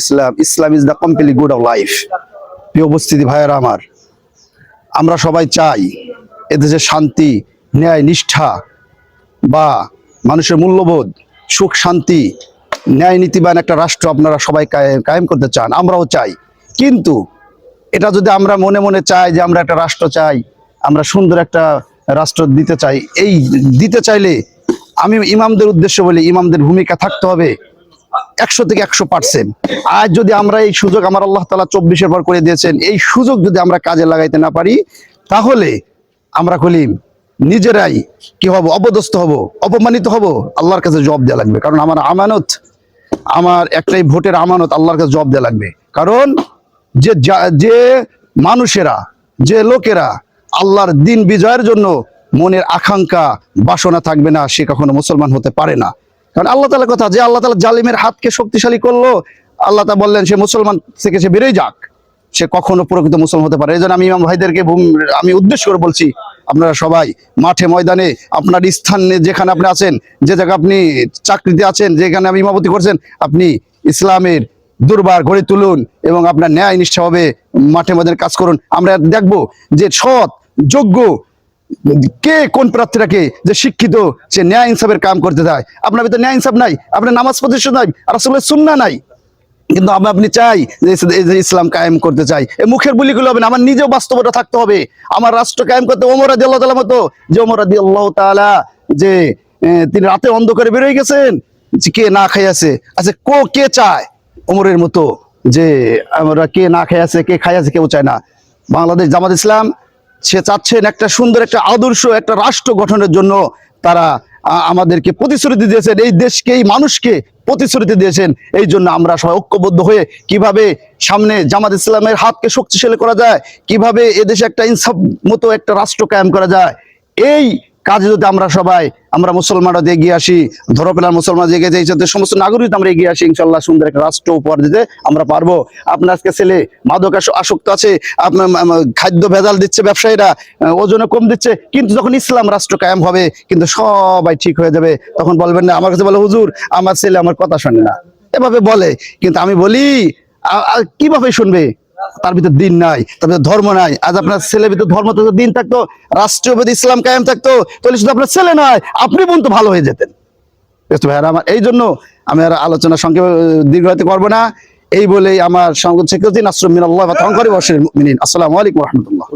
Islam. Islam is the complete good of life প্রিয় উপস্থিতি ভাইয়েরা আমার, আমরা সবাই চাই এদেশে শান্তি, ন্যায়, নিষ্ঠা বা মানুষের মূল্যবোধ, সুখ, শান্তি, ন্যায় নীতিবান একটা রাষ্ট্র আপনারা সবাই কায়েম করতে চান, আমরাও চাই। কিন্তু এটা যদি আমরা মনে মনে চাই যে আমরা একটা রাষ্ট্র চাই, আমরা সুন্দর একটা রাষ্ট্র দিতে চাই, এই দিতে চাইলে আমি ইমামদের উদ্দেশ্য বলি, ইমামদের ভূমিকা থাকতে হবে। একশো থেকে একশো পার্সেন্ট আজ যদি আমরা এই সুযোগ আমার আল্লাহ তালা চব্বিশের পর করে দিয়েছেন, এই সুযোগ যদি আমরা কাজে লাগাইতে না পারি, তাহলে আমরা কলিম, নিজেরাই কি হব? অপদস্থ হব, অপমানিত হব, আল্লাহর কাছে জব দেওয়া লাগবে। কারণ আমার আমানত, আমার একটাই ভোটের আমানত আল্লাহর কাছে জব দেওয়া লাগবে। কারণ যে যা- যে মানুষেরা, যে লোকেরা আল্লাহর দিন বিজয়ের জন্য মনের আকাঙ্ক্ষা, বাসনা থাকবে না, সে কখনো মুসলমান হতে পারে না। কারণ আল্লাহ তালার কথা যে আল্লাহ তালা জালিমের হাতকে শক্তিশালী করল, আল্লাহ তা বললেন, সে মুসলমান থেকে সে বেরোয় যাক। সে কখনো প্রকৃত মুসলমান হতে পারে এই জন্য আমি ইমাম ভাইদেরকে আমি উদ্দেশ্য করে বলছি, আপনারা সবাই মাঠে ময়দানে আপনার স্থানে যেখানে আপনি আছেন, যে জায়গায় আপনি চাকরিতে আছেন, যেখানে আপনি ইমামতি করছেন, আপনি ইসলামের দুর্বার গড়ে তুলুন এবং আপনার ন্যায় নিষ্ঠা হবে মাঠে ময়দানে কাজ করুন। আমরা দেখব যে সৎ, যোগ্য কে কোন প্রার্থীটাকে যে শিক্ষিত, সে ন্যায় ইনসাফের কাম করতে দেয় আপনার ভিতরে ন্যায় ইনসাফ নাই, আপনার নামাজ প্রতিষ্ঠা নাই আর আসলে সুন্না নাই। কিন্তু আমি আপনি চাই যে ইসলাম কায়েম করতে চাই। এই মুখের বলিগুলো হবে না, আমার নিজেও বাস্তবতা থাকতে হবে। আমার রাষ্ট্র কায়েম করতে ওমর আদি আল্লাহ মতো। যে ওমর আদি আল্লাহ তালা যে তিনি রাতে অন্ধকারে বেরোয় গেছেন, যে কে না খাই আছে? আচ্ছা কো কে চায়? ওমরের মতো যে, আমরা কে না খাই আছে, কে খাই আছে, কেউ চায় না। বাংলাদেশ জামাত ইসলাম সে চাচ্ছেন একটা সুন্দর, একটা আদর্শ, একটা রাষ্ট্র গঠনের জন্য তারা আমাদেরকে প্রতিশ্রুতি দিয়েছেন। এই দেশকে এই মানুষকে প্রতিশ্রুতি দিয়েছেন। এই জন্য আমরা সবাই ঐক্যবদ্ধ হয়ে কীভাবে সামনে জামাত ইসলামের হাতকে শক্তিশালী করা যায়, কীভাবে এদেশে একটা ইনসাফ মতো একটা রাষ্ট্র কায়েম করা যায়, এই কাজে যদি আমরা সবাই, আমরা মুসলমানরা এগিয়ে আসি ধরপেলার মুসলমান এগিয়ে যাই সমস্ত নাগরিক আমরা এগিয়ে আসি ইনশাল্লাহ সুন্দর একটা রাষ্ট্র উপহার দিতে আমরা পারব। আপনার আজকে ছেলে মাদক আসক্ত আছে, আপনার খাদ্য ভেজাল দিচ্ছে ব্যবসায়ীরা ওজনে কম দিচ্ছে, কিন্তু যখন ইসলাম রাষ্ট্র কায়েম হবে, কিন্তু সবাই ঠিক হয়ে যাবে। তখন বলবেন না, আমার কাছে বলে, হুজুর, আমার ছেলে আমার কথা শোনে না। এভাবে বলে, কিন্তু আমি বলি কীভাবে শুনবে? তার ভিতরে দিন নাই, তার ভিতরে ধর্ম নাই। আজ আপনার ছেলের ভিতরে ধর্ম তো দিন থাকতো, রাষ্ট্রীয় ইসলাম কায়েম থাকতো, তাহলে শুধু আপনার ছেলে নয়, আপনি বোন তো ভালো হয়ে যেতেন। ভাইয়ারা, আমার এই জন্য আমি আর আলোচনা সঙ্গে দীর্ঘায়িত করব না। এই বলেই আমার সংগত শেখ নাসরুম মিনাল্লাহ আল্লাহ আসসালামু আলাইকুম রাহমাতুল্লাহ।